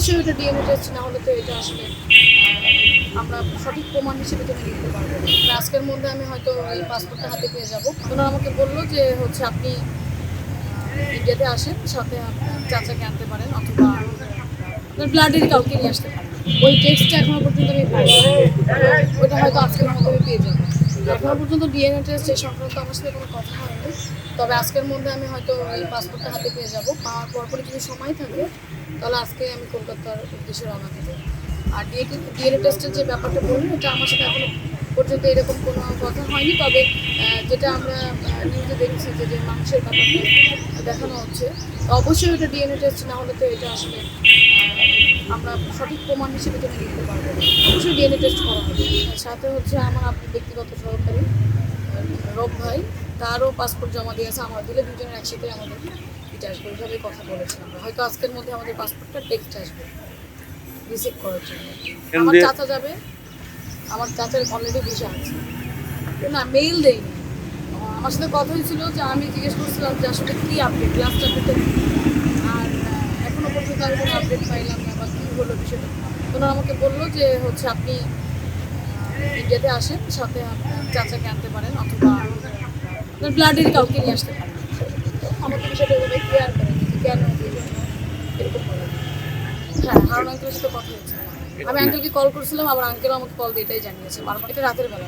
অবশ্যই DNA test না হলে তো এটা আসলে আমরা সঠিক প্রমাণ হিসেবে তুমি মেনে পারব আজকের মধ্যে আমি হয়তো এই পাসপোর্টটা হাতে পেয়ে যাব। ওনারা আমাকে বলল যে হচ্ছে আপনি ইন্ডিয়াতে আসেন, সাথে চাচাকে আনতে পারেন অথবা আপনার ব্লাডের কাউকে নিয়ে আসতে পারেন। ওই টেস্টটা এখনও পর্যন্ত আমি ওইটা হয়তো আজকের মধ্যে আমি পেয়ে যাব এখনও পর্যন্ত ডিএনএ টেস্ট এই সংক্রান্ত আমার সাথে কোনো কথা হয়নি। তবে আজকের মধ্যে আমি হয়তো এই পাসপোর্টটা হাতে পেয়ে যাব। পাওয়ার পরপরই যদি সময় থাকে তাহলে আজকে আমি কলকাতার উদ্দেশ্যে রওনা দেবো। আর ডিএনএ ডিএনএ টেস্টের যে ব্যাপারটা বললেন এটা আমার সাথে এখনও পর্যন্ত এরকম কোনো কথা হয়নি। তবে যেটা আমরা নিউজে দেখছি যে যে মানুষের ব্যাপারটা দেখানো হচ্ছে অবশ্যই এটা ডিএনএ টেস্ট না হলে তো এটা আসলে আমরা সঠিক প্রমাণ হিসেবে মেনে নিতে পারব অবশ্যই ডিএনএ টেস্ট করা হবে। সাথে হচ্ছে আমার আপনার ব্যক্তিগত সহকারী রব ভাই তারও পাসপোর্ট জমা দিয়েছে আমার দিলে দুজনের একসাথে আমাদের এটা আসবে। ওইভাবেই কথা বলেছি আমরা। হয়তো আজকের মধ্যে আমাদের পাসপোর্টটা টেক্সট আসবে রিসিভ করার জন্য। আমার চাচা যাবে আমার চাচার অলরেডি ভিসা আছে। না মেইল দেয়নি। আমার সাথে কথা হয়েছিল যে আমি জিজ্ঞেস করছিলাম যে আসলে কী আপডেট লাস্ট আপডেটটা আর আহ, এখনও পর্যন্ত আমি কোনো আপডেট পাইলাম না বা কী হলো বিষয়টা। ওনারা আমাকে বলল যে হচ্ছে আপনি ইন্ডিয়াতে আসেন সাথে চাচাকে আনতে পারেন অথবা ব্লাডের কাউকে নিয়ে আসতে পারেন। আমাকে বিষয়টা ওভাবে ক্লিয়ার করেন কেন এরকম হ্যাঁ আঙ্কেলের সাথে কথা হয়েছে। আমি আঙ্কেলকে কল করেছিলাম আবার আঙ্কেল আমাকে কল দিয়ে এটাই জানিয়েছে। বারবার রাতের বেলা